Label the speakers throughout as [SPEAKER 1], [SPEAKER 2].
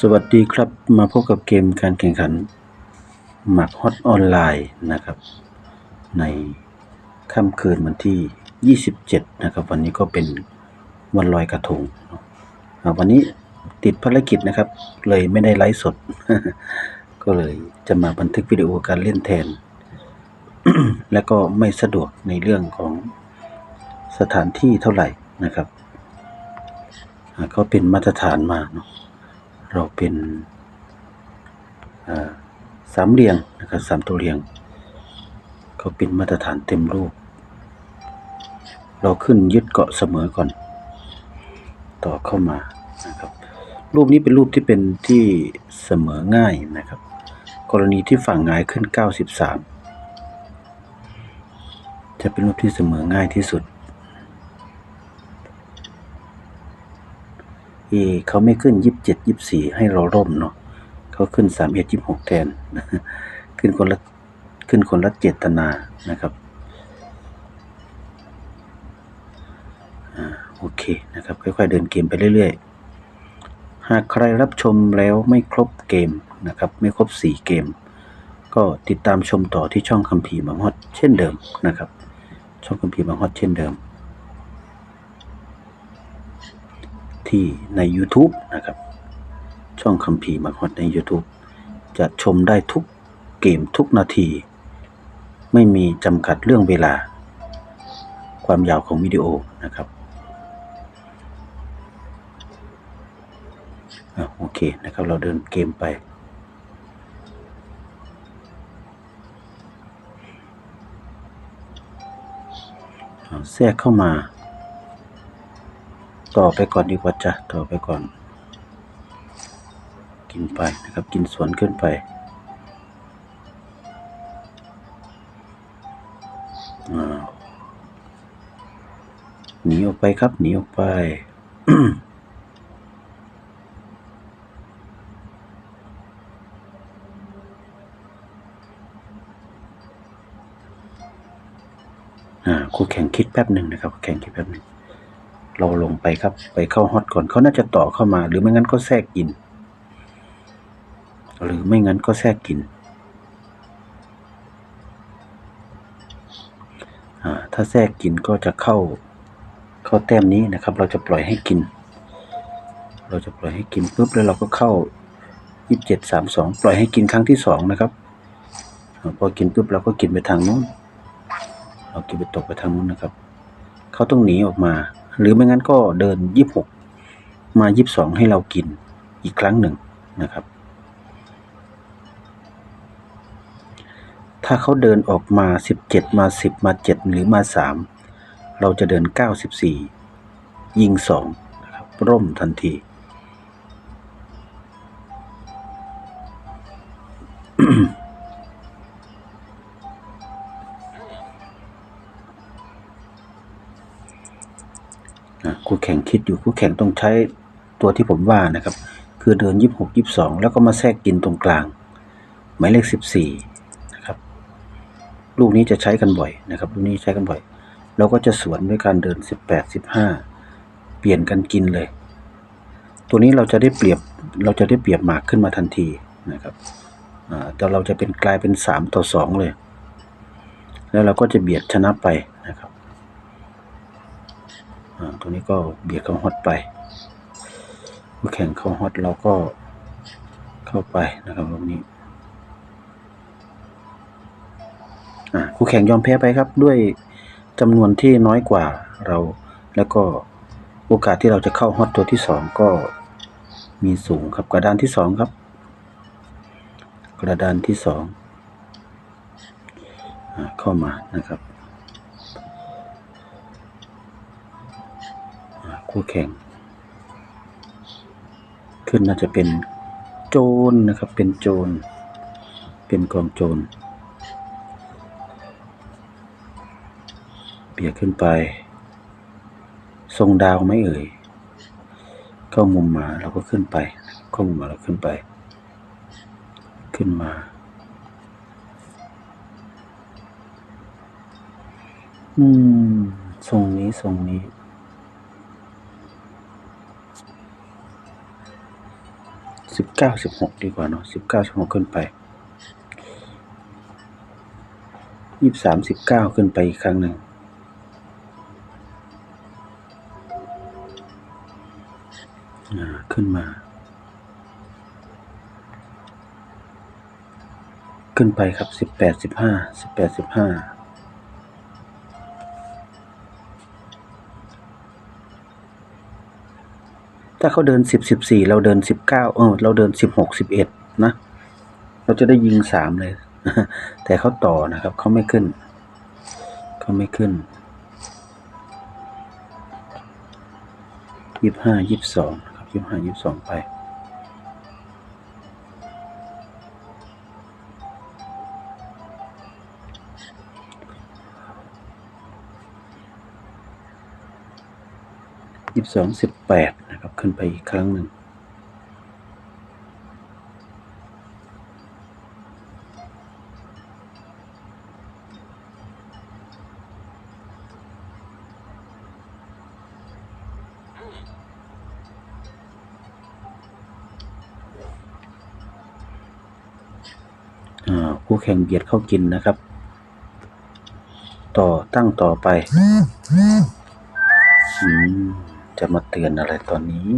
[SPEAKER 1] สวัสดีครับมาพบกับเกมการแข่งขัน หมากฮอตออนไลน์นะครับ ในค่ำคืนวันที่ 27 นะครับ วันนี้ก็เป็นวันลอยกระทงวันนี้ติดภารกิจนะครับ เลยไม่ได้ไลฟ์สด ก็เลยจะมาบันทึกวิดีโอการเล่นแทน และก็ไม่สะดวกในเรื่องของสถานที่เท่าไหร่นะครับอ่าก็เป็นมาตรฐานมาเนาะ เราเป็นสามเหลี่ยงนะครับสามตัวเรียง ก็เป็นมาตรฐานเต็มรูป เราขึ้นยึดเกาะเสมอก่อน ต่อเข้ามานะครับ รูปนี้เป็นรูปที่เป็นที่เสมอง่ายนะครับ กรณีที่ฝั่งงายขึ้น 93 จะเป็นรูปที่เสมอง่ายที่สุด อเขาไม่ขึ้นยี่สิบเจ็ดยี่สิบสี่ให้เราร่มเนาะเขาขึ้นสามเอ็ดยี่สิบหกแทนขึ้นคนละขึ้นคนละเจตนานะครับอ่าโอเคนะครับ ค่อยๆเดินเกมไปเรื่อยๆ หากใครรับชมแล้วไม่ครบเกมนะครับ ไม่ครบสี่เกม ก็ติดตามชมต่อที่ช่องคัมภีร์บางฮอดเช่นเดิมนะครับ ช่องคัมภีร์บางฮอดเช่นเดิม ที่ใน YouTube นะครับ ช่องคัมภีร์มาฮอดใน YouTube จะชมได้ทุกเกมทุกนาที ไม่มีจำกัดเรื่องเวลา ความยาวของวิดีโอนะครับอโอเคนะครับเราเดินเกมไป แทรกเข้ามา ต่อไปก่อนดีกว่าจ้ะต่อไปก่อน กินไปนะครับ กินสวนขึ้นไปอ้าหนีออกไปครับ หนีออกไปอ่าคู่แข่งคิดแป๊บหนึ่งนะครับ แข่งคิดแป๊บหนึ่ง เราลงไปครับ ไปเข้าฮอตก่อนเขาน่าจะต่อเข้ามา หรือไม่งั้นก็แทรกกิน หรือไม่งั้นก็แทรกกินอ่าถ้าแทรกกินก็จะเข้าเข้าแต้มนี้นะครับ เราจะปล่อยให้กิน เราจะปล่อยให้กินปุ๊บแล้วเราก็เข้ายี่สิบเจ็ดสามสองปล่อยให้กินครั้งที่สองนะครับอพอกินปุ๊บเราก็กินไปทางนู้น เรากินไปตกไปทางนู้นนะครับ เขาต้องหนีออกมา หรือไม่งั้นก็เดินยี่หกมายี่สองให้เรากินอีกครั้งหนึ่งนะครับ ถ้าเขาเดินออกมาสิบเจ็ดมาสิบมาเจ็ดหรือมาสามเราจะเดินเก้าสิบสี่ยิงสองนะครับร่มทันที คิดอยู่คู่แข่งต้องใช้ตัวที่ผมว่านะครับ คือเดินยี่หกยี่สองแล้วก็มาแทรกกินตรงกลาง หมายเลขสิบสี่นะครับ ลูกนี้จะใช้กันบ่อยนะครับ ลูกนี้ใช้กันบ่อย เราก็จะสวนด้วยการเดินสิบแปดสิบห้าเปลี่ยนกันกินเลย ตัวนี้เราจะได้เปรียบเราจะได้เปรียบหมากขึ้นมาทันทีนะครับแต่เราจะเป็นกลายเป็นสามต่อสองเลย แล้วเราก็จะเบียดชนะไปนะครับ ตัวนี้ก็เบียดเข้าฮอตไปคู่แข่งเข้าฮอตเราก็เข้าไปนะครับตรงนี้คู่แข่งยอมแพ้ไปครับด้วยจำนวนที่น้อยกว่าเรา แล้วก็โอกาสที่เราจะเข้าฮอตตัวที่สองก็มีสูงครับกระดานที่สองครับ กระดานที่สองอเข้ามานะครับ คู่แข่ง ขึ้นน่าจะเป็นโจรนะครับ เป็นโจร เป็นกองโจร เบียดขึ้นไป ทรงดาวไหม่เอ่ย เข้ามุมมาเราก็ขึ้นไป เข้ามุมมาเราขึ้นไป ขึ้นมาอืมทรงนี้ทรงนี้ ก้าสิบหกดีกว่าเนาะสิบเก้าสิบหกขึ้นไปยี่สามสิบเก้าขึ้นไปอีกครั้งหนึ่งขึ้นมา ขึ้นไปครับสิบแปดสิบห้าสิบแปดสิบห้า ถ้าเขาเดินสิบสิบสี่เราเดินสิบเก้าเออเราเดินสิบหกสิบเอ็ดนะ เราจะได้ยิงสามเลย แต่เขาต่อนะครับเขาไม่ขึ้นเขาไม่ขึ้นยี่ห้ายี่สองครับยี่ห้ายี่สองไปยี่สองสิบแปด นะครับ ขึ้นไปอีกครั้งหนึ่งอ่าผู้แข่งเบียดเข้ากินนะครับ ต่อตั้งต่อไป อืม จะมาเตือนอะไรตอนนี้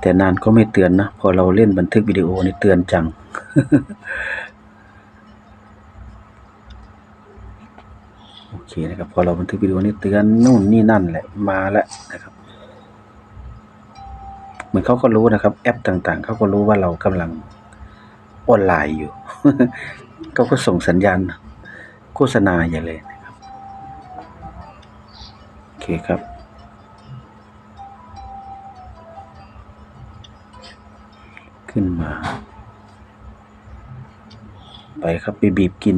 [SPEAKER 1] แต่นานก็ไม่เตือนนะ พอเราเล่นบันทึกวิดีโอนี่เตือนจัง โอเคนะครับ พอเราบันทึกวิดีโอนี่เตือนนู่นนี่นั่นแหละมาแล้วนะครับ เหมือนเขาก็รู้นะครับ แอปต่างๆเขาก็รู้ว่าเรากำลังออนไลน์อยู่ เขาก็ส่งสัญญาณ ฆษณาอย่างเลยนะครับ โอเคครับ ขึ้นมา ไปครับไปบีบกิน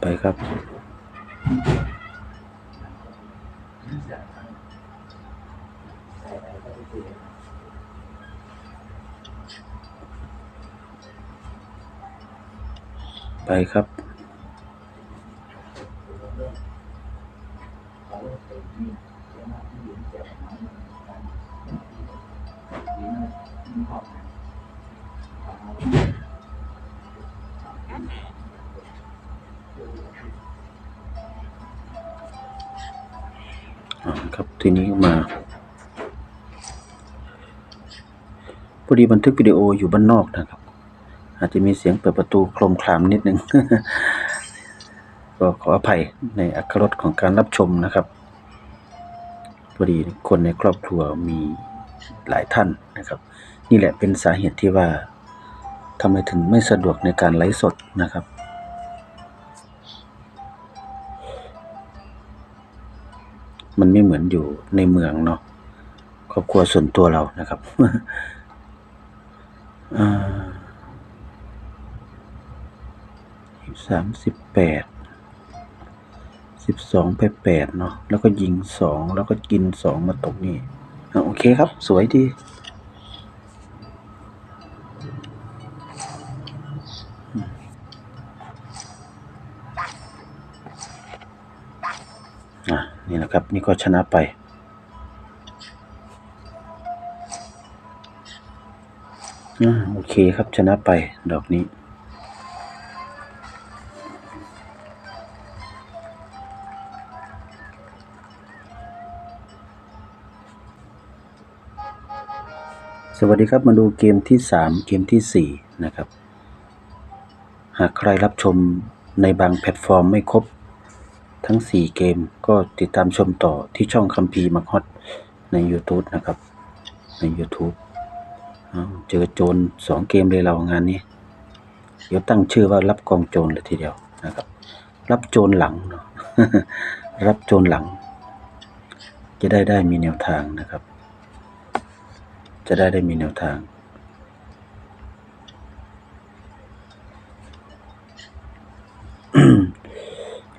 [SPEAKER 1] ไปครับ ไปครับ ครับทีนี้มาพอดีบันทึกวิดีโออยู่บ้านนอกนะครับ อาจจะมีเสียงเปิดประตูโครมคลามนิดนึง ก็ขออภัยในอัครถของการรับชมนะครับ พอดีคนในครอบครัวมีหลายท่านนะครับ นี่แหละเป็นสาเหตุที่ว่าทำไมถึงไม่สะดวกในการไลฟ์สดนะครับมันไม่เหมือนอยู่ในเมืองเนาะครอบครัวส่วนตัวเรานะครับอ่า สามสิบแปดสิบสองไปแปดเนาะแล้วก็ยิงสองแล้วก็กินสองมาตกนี่โอเคครับ สวยดีอืมอะนี่นะครับ นี่ก็ชนะไปอโอเคครับชนะไปดอกนี้ สวัสดีครับมาดูเกมที่สามเกมที่สี่นะครับ หากใครรับชมในบางแพลตฟอร์มไม่ครบ ทั้งสี่เกมก็ติดตามชมต่อที่ช่องคัมภีร์มักฮอตใน YouTube นะครับ ใน YouTube เจอโจรสองเกมเลยเรางานนี้ เดี๋ยวตั้งชื่อว่ารับกองโจรเลยทีเดียวนะครับ รับโจรหลัง รับโจรหลัง จะได้ได้มีแนวทางนะครับ จะได้ได้มีแนวทาง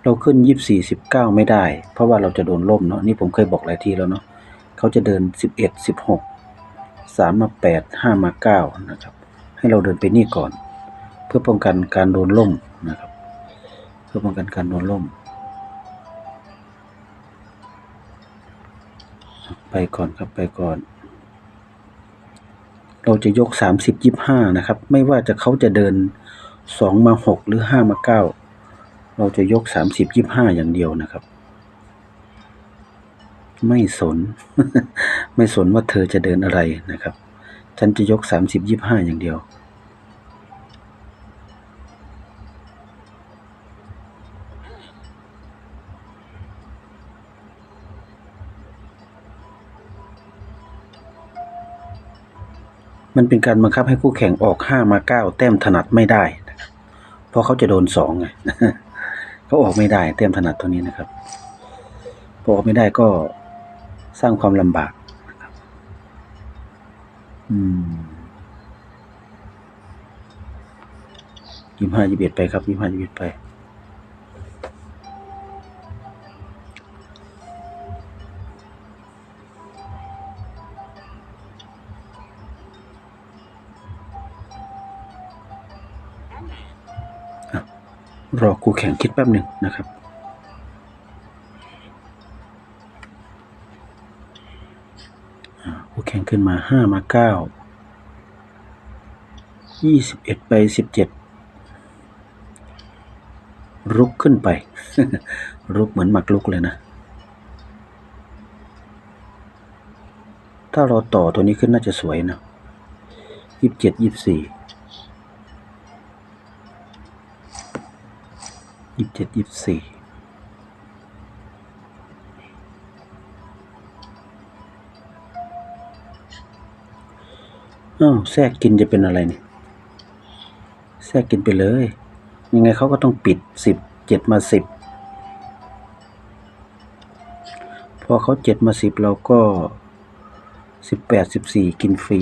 [SPEAKER 1] เราขึ้นยี่สี่สิบเก้าไม่ได้ เพราะว่าเราจะโดนล่มเนาะนี่ผมเคยบอกหลายทีแล้วเนาะเขาจะเดินสิบเอ็ดสิบหกสามมาแปดห้ามาเก้านะครับ ให้เราเดินไปนี่ก่อน เพื่อป้องกันการโดนล่มนะครับ เพื่อป้องกันการโดนล่มไปก่อนครับไปก่อน เราจะยกสามสิบยี่ห้านะครับ ไม่ว่าจะเขาจะเดินสองมาหกหรือห้ามาเก้าเราจะยกสามสิบยี่ห้าอย่างเดียวนะครับ ไม่สน ไม่สนว่าเธอจะเดินอะไรนะครับ ฉันจะยกสามสิบยี่ห้าอย่างเดียว มันเป็นการบังคับให้คู่แข่งออกห้ามาเก้าแต้มถนัดไม่ได้นะครับเพราะเขาจะโดนสองไงเขาออกไม่ได้แต้มถนัดตัวนี้นะครับพอออกไม่ได้ก็สร้างความลำบากนะครับอืมยี่ห้ายี่เอ็ดไปครับยี่ห้ายี่เอ็ดไป รอคู่แข่งคิดแป๊บหนึ่งนะครับ คู่แข่งขึ้นมา 5 มา 9 21 ไป 17 รุกขึ้นไป รุกเหมือนหมักลุกเลยนะ ถ้าเราต่อตัวนี้ขึ้นน่าจะสวยนะ 27 24 ยี่สิบเจ็ดยี่สิบสี่อ้าวแทรกกินจะเป็นอะไรเนี่ยแทรกกินไปเลย ยังไงเขาก็ต้องปิดสิบเจ็ดมาสิบพอเขาเจ็ดมาสิบเราก็สิบแปดสิบสี่กินฟรี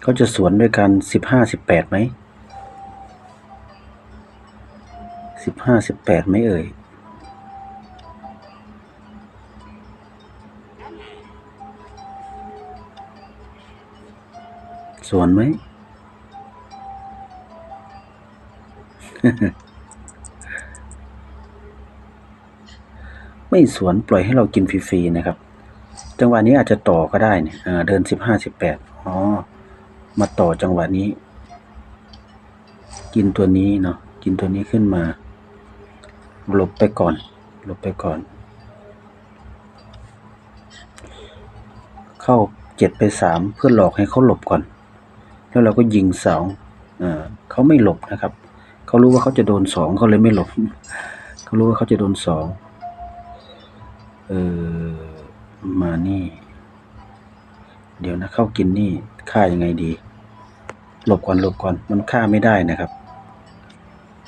[SPEAKER 1] เขาจะสวนด้วยกันสิบห้าสิบแปดไหม สิบห้าสิบแปดไหมเอ่ยสวนไหม ไม่สวนปล่อยให้เรากินฟรีๆนะครับ จังหวะนี้อาจจะต่อก็ได้เนี่ยเดินสิบห้าสิบแปดอ๋อ มาต่อจังหวะนี้ กินตัวนี้เนาะ กินตัวนี้ขึ้นมา ลบไปก่อนหลบไปก่อน เข้าเจ็ดไปสามเพื่อหลอกให้เขาหลบก่อน แล้วเราก็ยิงเสอ่าเขาไม่หลบนะครับ เขารู้ว่าเขาจะโดนสองเขาเลยไม่หลบ เขารู้ว่าเขาจะโดนสองเออมานี่ เดี๋ยวนะเข้ากินนี่ฆ่ายังไงดี หลบก่อนหลบก่อนมันฆ่าไม่ได้นะครับ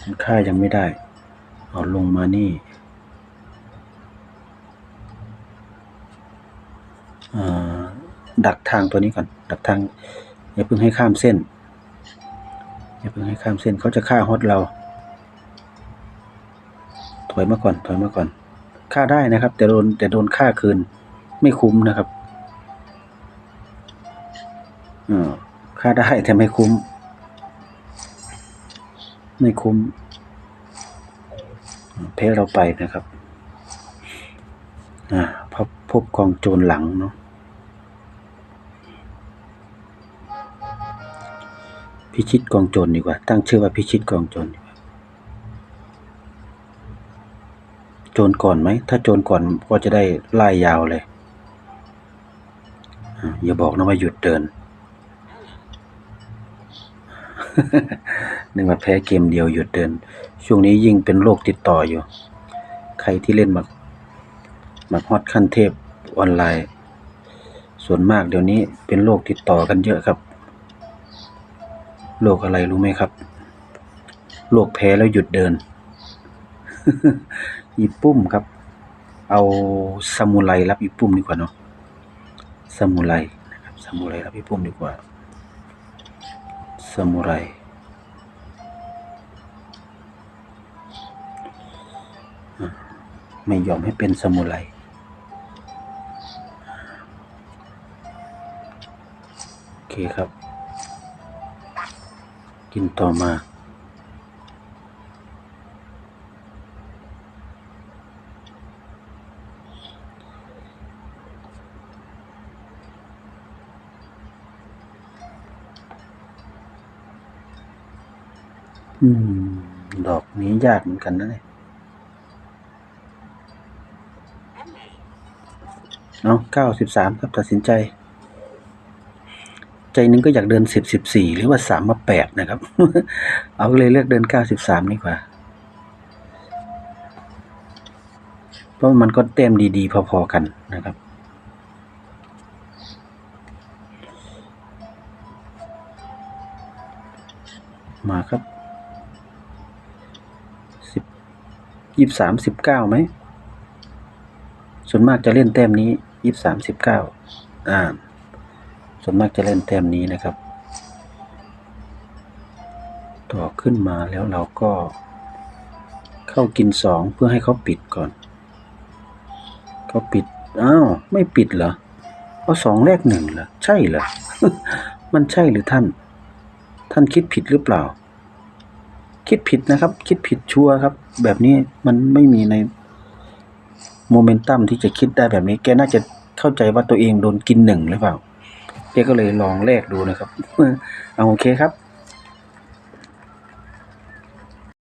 [SPEAKER 1] มันฆ่ายังไม่ได้ เอาลงมานี่ดักทางตัวนี้ก่อน ดักทางอย่าเพิ่งให้ข้ามเส้นอย่าเพิ่งให้ข้ามเส้นเขาจะฆ่าฮอตเรา ถอยมาก่อน ถอยมาก่อนฆ่าได้นะครับ แต่โดนแต่โดนฆ่าคืน ไม่คุ้มนะครับอ่าค่าได้แต่ไม่คุ้ม ไม่คุ้ม เพเราไปนะครับ อ่าพบพบกองโจรหลังเนาะพิชิตกองโจรดีกว่า ตั้งชื่อว่าพิชิตกองโจรดีกว่าโจรก่อนไหม ถ้าโจรก่อนก็จะได้ไล่ยาวเลยอย่าบอกนะว่าหยุดเดิน หนึกว่าแพ้เกมเดียวหยุดเดิน ช่วงนี้ยิ่งเป็นโรคติดต่ออยู่ ใครที่เล่นหมากหมากฮอตขั้นเทพออนไลน์ ส่วนมากเดี๋ยวนี้เป็นโรคติดต่อกันเยอะครับโรคอะไรรู้ไหมครับโรคแพ้แล้วหยุดเดิน อีปุ้มครับ เอาซามูไรรับอีปุ้มดีกว่าเนาะซามูไรนะครับซามูไรรับอีปุ้มดีกว่าซามูไร ไม่ยอมให้เป็นซามูไรโอเคครับ กินต่อมาอืมดอกนี้ยากเหมือนกันนะเนี่ย เอาเก้าสิบสามครับตัดสินใจ ใจนึงก็อยากเดินสิบสิบสี่หรือว่าสามมาแปดนะครับ เอาเลยเลือกเดินเก้าสิบสามดีกว่า เพราะมันก็เต็มดีๆ พอๆกันนะครับมาครับสิบยี่สามสิบเก้าไหม ส่วนมากจะเล่นแต้มนี้ ยี่สามสิบเก้าอ่าส่วนมากจะเล่นแต้มนี้นะครับ ต่อขึ้นมาแล้วเราก็เข้ากินสองเพื่อให้เขาปิดก่อนเขาปิด อ้าว ไม่ปิดเหรอ เอาสองแรกหนึ่งเหรอ ใช่เหรอ มันใช่หรือท่าน ท่านคิดผิดหรือเปล่า คิดผิดนะครับ คิดผิดชัวร์ครับ แบบนี้มันไม่มีใน โมเมนตัมที่จะคิดได้แบบนี้ แกน่าจะเข้าใจว่าตัวเองโดนกินหนึ่งหรือเปล่า แกก็เลยลองแลกดูนะครับ เอาโอเคครับ